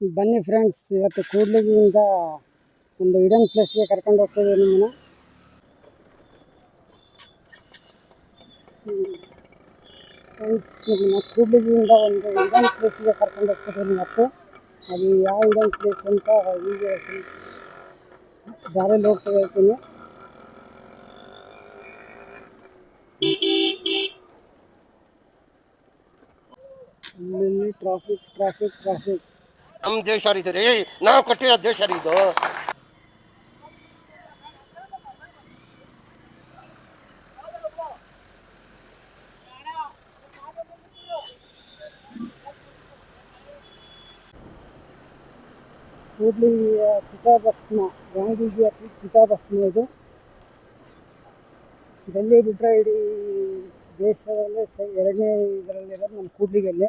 ಬನ್ನಿ ಫ್ರೆಂಡ್ಸ್ ಇವತ್ತು ಕೂಡ್ಲಿಗಿಂದ ಒಂದು ಇಡನ್ ಪ್ಲೇಸ್ಗೆ ಕರ್ಕೊಂಡು ಹೋಗ್ತಿದ್ದೀವಿ ನಿಮ್ಮನ್ನ. ಫ್ರೆಂಡ್ಸ್ ನಿಮ್ಮನ್ನ ಕೂಡ್ಲಿಗಿಂದ ಒಂದು ಇಡನ್ ಪ್ಲೇಸ್ಗೆ ಕರ್ಕೊಂಡು ಹೋಗ್ತಿದ್ದೀನಿ ಇವತ್ತು ಅದು ಯಾವ ಇಡನ್ ಪ್ಲೇಸ್ ಅಂತ ಈಗ ದಾರಿಯಲ್ಲಿ ಹೋಗ್ತಾ ಇರ್ತೀನಿ ಇಲ್ಲಿ ಟ್ರಾಫಿಕ್ ಟ್ರಾಫಿಕ್ ಟ್ರಾಫಿಕ್ ನಮ್ಮ ದೇಶ ಇದು ರೀ ನಾವು ಕೊಟ್ಟಿರೋ ದೇಶ ರೀ ಇದು ಕೂಡ್ಲಿ ಚಿತಾಭಸ್ಮ, ಗಾಂಧೀಜಿಯ ಚಿತಾಭಸ್ಮ ಇದು. ಡೆಲ್ಲಿ ಬಿಟ್ಟರೆ ಇಡೀ ದೇಶದಲ್ಲೇ ಸ, ಎರಡನೇ ಇದರಲ್ಲಿರೋದು ನಮ್ಮ ಕೂಡ್ಲಿಗಲ್ಲಿ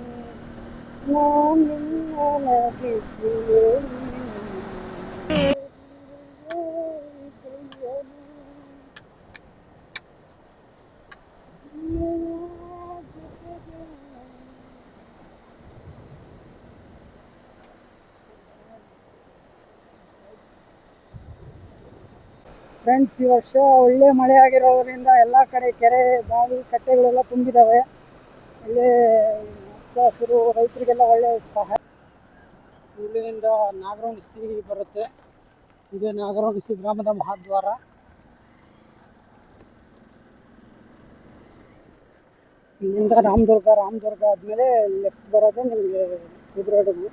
ನಾನು ನಗಿಸುವೆ ಫ್ರೆಂಡ್ಸ್ ಈ ವರ್ಷ ಒಳ್ಳೆ ಮಳೆ ಆಗಿರೋದ್ರಿಂದ ಎಲ್ಲ ಕಡೆ ಕೆರೆ, ಬಾವಿ, ಕಟ್ಟೆಗಳೆಲ್ಲ ತುಂಬಿದ್ದಾವೆ ಹಚ್ಚ ಹಸಿರು ರೈತರಿಗೆಲ್ಲ ಒಳ್ಳೆ ಸಹಾಯ. ಇಲ್ಲಿಂದ ನಾಗರಹೊಣಸಿ ಬರುತ್ತೆ. ಇದೇ ನಾಗರಹೊಣಸಿ ಗ್ರಾಮದ ಮಹಾದ್ವಾರ. ಇಲ್ಲಿಂದ ರಾಮದುರ್ಗ ರಾಮದುರ್ಗ ಆದಮೇಲೆ ಲೆಫ್ಟ್ ಬರೋದೇ ನಿಮಗೆ ಕುದುರೆಡುಗು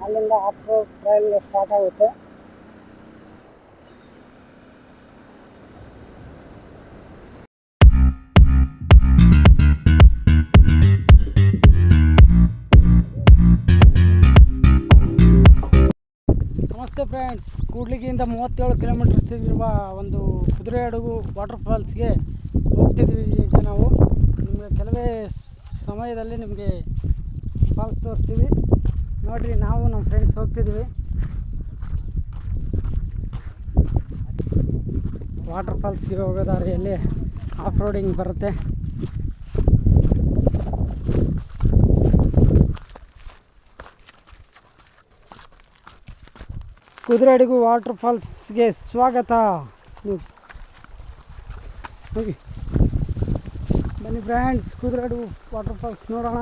ಅಲ್ಲಿಂದ ಆಫ್ ರೋಡ್ ಟ್ರಯಲ್ ಸ್ಟಾರ್ಟ್ ಆಗುತ್ತೆ. ಫ್ರೆಂಡ್ಸ್, ಕೂಡ್ಲಿಗಿಯಿಂದ ಮೂವತ್ತೇಳು ಕಿಲೋಮೀಟರ್ಸ್ ಇರುವ ಒಂದು ಕುದುರೆ ಹಡಗು ವಾಟರ್ ಫಾಲ್ಸ್ಗೆ ಹೋಗ್ತಿದ್ದೀವಿ ಈಗ ನಾವು. ನಿಮಗೆ ಕೆಲವೇ ಸಮಯದಲ್ಲಿ ನಿಮಗೆ ಫಾಲ್ಸ್ ತೋರಿಸ್ತೀವಿ. ನೋಡಿರಿ, ನಾವು ನಮ್ಮ ಫ್ರೆಂಡ್ಸ್ ಹೋಗ್ತಿದ್ದೀವಿ. ವಾಟರ್ ಫಾಲ್ಸ್ಗೆ ಹೋಗೋ ಆಫ್ ರೋಡಿಂಗ್ ಬರುತ್ತೆ. ಕುದುರೆಡಿಗು ವಾಟರ್ ಫಾಲ್ಸ್ಗೆ ಸ್ವಾಗತ ನೀವು ಹೋಗಿ ಬನ್ನಿ ಫ್ರೆಂಡ್ಸ್ ಕುದುರೆಡಿಗು ವಾಟರ್ ಫಾಲ್ಸ್ ನೋಡೋಣ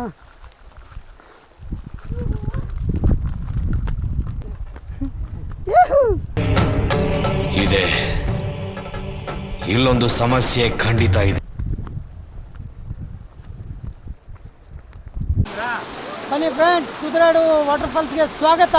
ಇದೆ ಇಲ್ಲೊಂದು ಸಮಸ್ಯೆ ಖಂಡಿತ ಇದೆ ಬನ್ನಿ ಫ್ರೆಂಡ್ಸ್ ಕುದುರೆಡು ವಾಟರ್ ಫಾಲ್ಸ್ಗೆ ಸ್ವಾಗತ